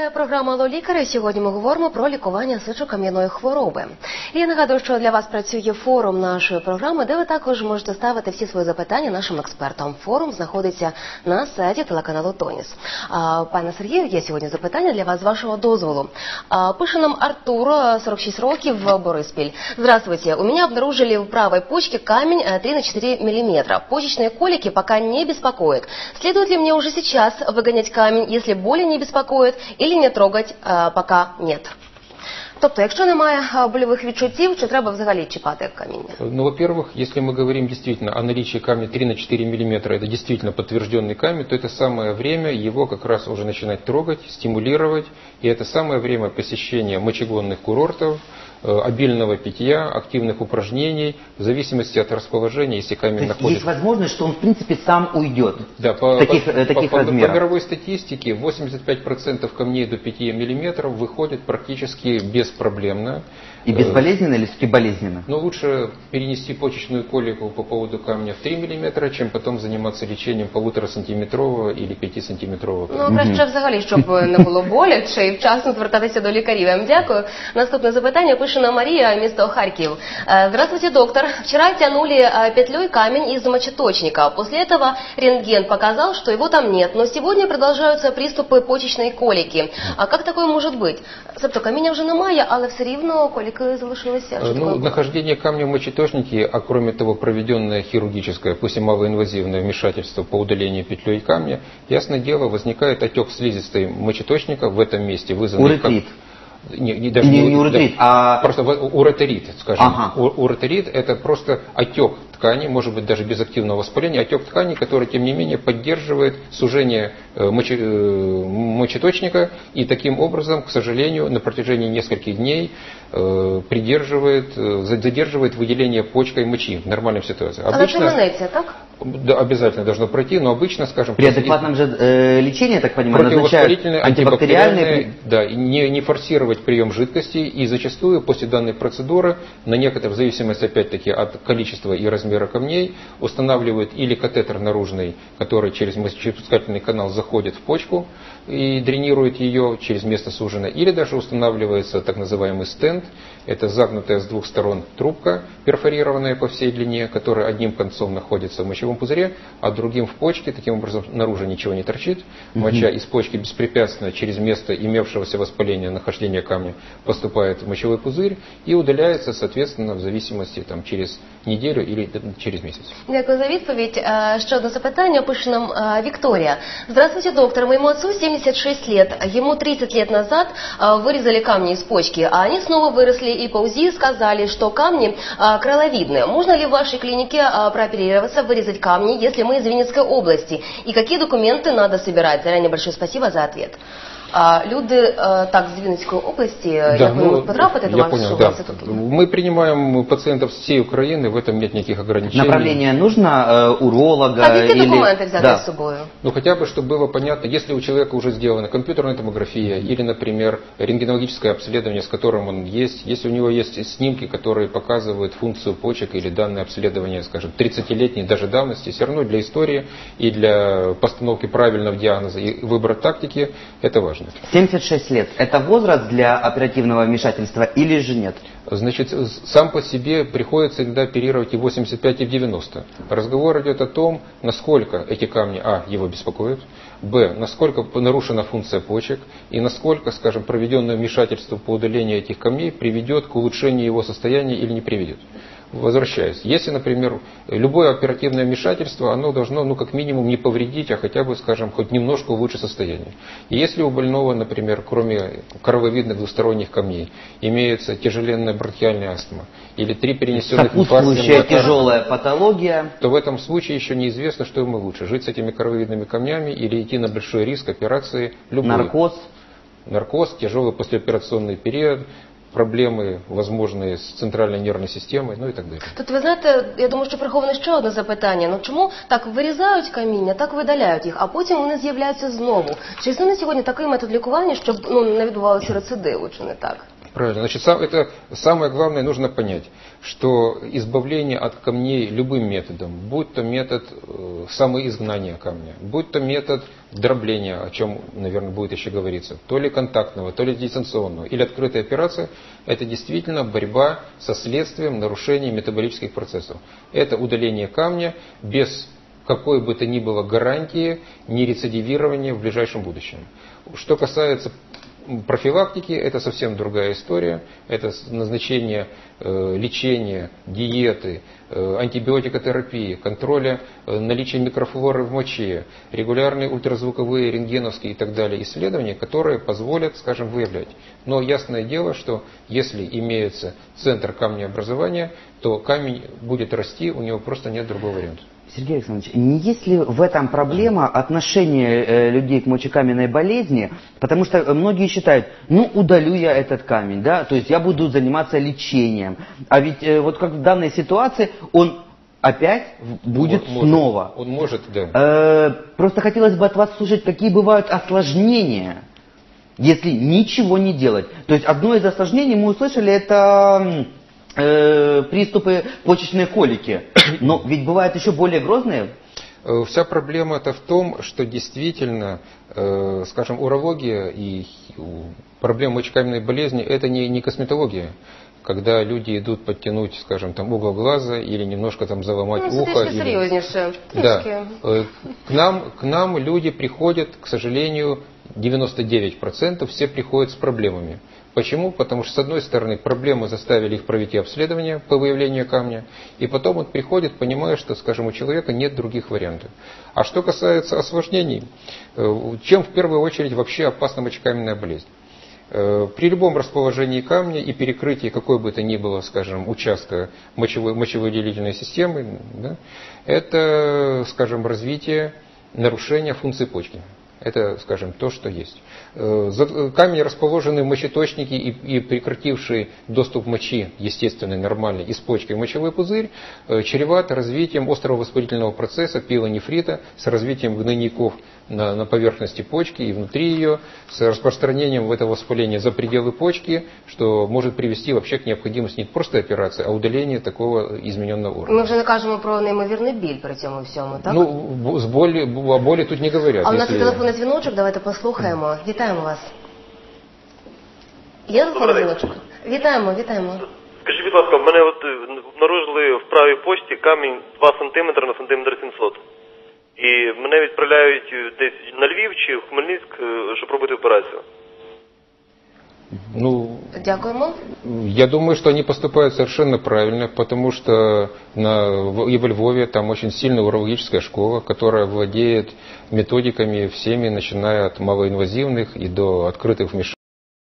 Триває програма «Алло, лікарі». Сьогодні ми говоримо про лікування сечокам'яної хвороби. І я нагадую, що для вас працює форум нашої програми, де ви також можете ставити всі свої запитання нашим експертам. Форум знаходиться на сайті телеканалу Тоніс. А, пане Сергію, є сьогодні запитання для вас з вашого дозволу. А, пише нам Артур, 46 років, Бориспіль. Здравствуйте. У меня обнаружили в правой почке камень э, 3 на 4 миллиметра. Почечные колики пока не беспокоят. Следует ли мне уже сейчас выгонять камень, если боли не беспокоит, или не трогать э, пока нет? Тобто, якщо немає е, больових відчуттів, чи треба взагалі чіпати каміння? Ну, во-первых, если мы говорим действительно о наличии камня 3 на 4 миллиметра, это действительно подтвержденный камень, то это самое время его как раз уже начинать трогать, стимулировать, и это самое время посещения мочегонных курортов, э, обильного питья, активных упражнений, в зависимости от расположения, если То камень есть находится... есть возможность, что он в принципе сам уйдет. Да, по, таких, по- э, таких по- по- размеров. по мировой статистике 85% камней до 5 мм выходят практически беспроблемно. И Э, безболезненно или все-таки болезненно? Но лучше перенести почечную колику по поводу камня в 3 мм, чем потом заниматься лечением полутора сантиметрового или 5 сантиметрового камня. Ну, краще взагалі, щоб не було боляче і вчасно звертатися до лікарів. Я вам дякую. Наступне запитання пише нам Марія, місто Харьков. Э, Здравствуйте, доктор. Вчера тянули э, петлей камень из мочеточника. После этого рентген показал, что его там нет. Но сегодня продолжаются приступы почечной колики. А как такое может быть? Тобто каміння вже немає, але все рівно коліки залишилися. Що Э, таке Ну, було? нахождение камня в мочеточнике, а кроме того проведенное хирургическое, пусть и малоинвазивное вмешательство по удалению петлей камня, ясное дело, возникает отек слизистой мочеточника в этом месте, вызванный... Уретрит. Не, не, даже Не- не уретрит, а- Просто уретерит, скажем. Ага. У- Уретерит – это просто отек ткани, может быть, даже без активного воспаления, отек ткани, который, тем не менее, поддерживает сужение э, моче- э, мочеточника и таким образом, к сожалению, на протяжении нескольких дней э, придерживает, задерживает выделение почкой мочи в нормальной ситуации. Це минеться, так? Да, обязательно должно пройти, но обычно, скажем, При адекватном же э, лечении, я так понимаю, назначают антибактериальные. да, и не, не форсировать прием жидкости, и зачастую после данной процедуры, на некоторых, в зависимости опять-таки от количества и размера камней, устанавливают или катетер наружный, который через мочепускательный канал заходит в почку и дренирует ее через место сужено, или даже устанавливается так называемый стенд, это загнутая с двух сторон трубка, перфорированная по всей длине, которая одним концом находится в мочевом пузыре, а другим в почке. Таким образом, наружу ничего не торчит. Моча из почки беспрепятственно через место имевшегося воспаления нахождения камня поступает в мочевой пузырь и удаляется, соответственно, в зависимости там, через неделю или через месяц. Дякую за відповідь. Ще одне запитання пише нам Виктория. Здравствуйте, доктор. Моему отцу 76 лет. Ему 30 лет назад вырезали камни из почки, а они снова выросли и по УЗИ сказали, что камни крыловидные. Можно ли в вашей клинике прооперироваться, вырезать камни, если мы из Винницкой области? И какие документы надо собирать? Заранее большое спасибо за ответ. А, люди е, так з Вінницької області, як вони можуть потрапити до ну, я вашого понял, да. інституту? Мы принимаем пациентов с всей Украины, в этом нет никаких ограничений. Направление нужно э, уролога Так, які или... документи взяти Да. з собою? Ну, хотя бы, чтобы было понятно, если у человека уже сделана компьютерная томография или, например, рентгенологическое обследование, с которым он есть, если у него есть снимки, которые показывают функцию почек или данное обследование, скажем, 30-летней даже давности, все равно для истории и для постановки правильного диагноза и выбора тактики это важно. 76 лет. Это возраст для оперативного вмешательства или же нет? Значит, сам по себе приходится иногда оперировать и в 85, и в 90. Разговор идет о том, насколько эти камни, а, его беспокоят, б, насколько нарушена функция почек, и насколько, скажем, проведенное вмешательство по удалению этих камней приведет к улучшению его состояния или не приведет. Возвращаясь, если, например, любое оперативное вмешательство, оно должно, ну, как минимум, не повредить, а хотя бы, скажем, хоть немножко улучшить состояние. И если у больного, например, кроме корововидных двусторонних камней, имеется тяжеленная бронхиальная астма или три перенесенных инфаркта тяжелая патология. то в этом случае еще неизвестно, что ему лучше, жить с этими корововидными камнями или идти на большой риск операции любой. Наркоз. Наркоз, тяжелый послеоперационный период, проблемы, возможные з центральною нервною системою, ну і так далі. Тут ви знаєте, я думаю, що приховане ще одне запитання. Ну чому так вирізають каміння, так видаляють їх, а потім вони з'являються знову? Чи існує сьогодні такий метод лікування, щоб ну не відбувалося рецидиву, чи не так? Правильно. Значит, это самое главное нужно понять, что избавление от камней любым методом, будь то метод э, самоизгнания камня, будь то метод дробления, о чем, наверное, будет еще говориться, то ли контактного, то ли дистанционного, или открытая операция, это действительно борьба со следствием нарушения метаболических процессов. Это удаление камня без какой бы то ни было гарантии нерецидивирования в ближайшем будущем. Что касается профилактики это совсем другая история. Это назначение э, лечения, диеты, э, антибиотикотерапии, контроля э, наличия микрофлоры в моче, регулярные ультразвуковые, рентгеновские и так далее исследования, которые позволят, скажем, выявлять. Но ясное дело, что если имеется центр камнеобразования, то камень будет расти, у него просто нет другого варианта. Сергей Александрович, не есть ли в этом проблема отношения э, людей к мочекаменной болезни? Потому что многие считают, ну удалю я этот камень, да, то есть я буду заниматься лечением. А ведь э, вот как в данной ситуации он опять будет он может, снова. Он может, да. Э, просто хотелось бы от вас слушать, какие бывают осложнения, если ничего не делать. То есть одно из осложнений мы услышали это э, приступы почечной колики. Но ведь бывают еще более грозные. Э, вся проблема это в том, что действительно, э, скажем, урология и проблема мочекаменной болезни это не, не косметология когда люди идут подтянуть, скажем, там угол глаза или немножко там заломать ну, ухо. Или... серьезнейше. Да. Э, к нам, к нам люди приходят, к сожалению, 99% все приходят с проблемами. Почему? Потому что, с одной стороны, проблемы заставили их провести обследование по выявлению камня, и потом он приходит, понимая, что, скажем, у человека нет других вариантов. А что касается осложнений, э, чем в первую очередь вообще опасна мочекаменная болезнь? Э, при любом расположении камня и перекрытии какой бы то ни было, скажем, участка мочевой, мочевыделительной системы, да, это, скажем, развитие нарушения функции почки. Это, скажем, то, что есть. Э, э, камни расположены в и, и прекратившие доступ мочи, естественный, нормальный, из почки в мочевой пузырь, э, чревато развитием острого воспалительного процесса, пилонефрита, с развитием гнойников на, на поверхности почки и внутри ее, с распространением этого воспаления за пределы почки, что может привести вообще к необходимости не просто операции, а удаления такого измененного органа. Ми вже не кажемо про неймовірний біль при цьому всьому, так? Ну, з болі, о болі тут не говорять. А у нас є если- телефонний дзвіночок, давайте послухаємо. Вітаємо вас. Є телефонний дзвіночок? Вітаємо, вітаємо. Скажіть, будь ласка, в мене от е, обнаружили в правій почті камінь 2 см на сантиметр 700. І мене відправляють е, десь на Львів чи в Хмельницьк, е, щоб робити операцію. Ну, Дякуємо. Я думаю, что они поступают совершенно правильно, потому что на, в- и во Львове там очень сильная урологическая школа, которая владеет методиками всеми, начиная от малоинвазивных и до открытых вмешательств.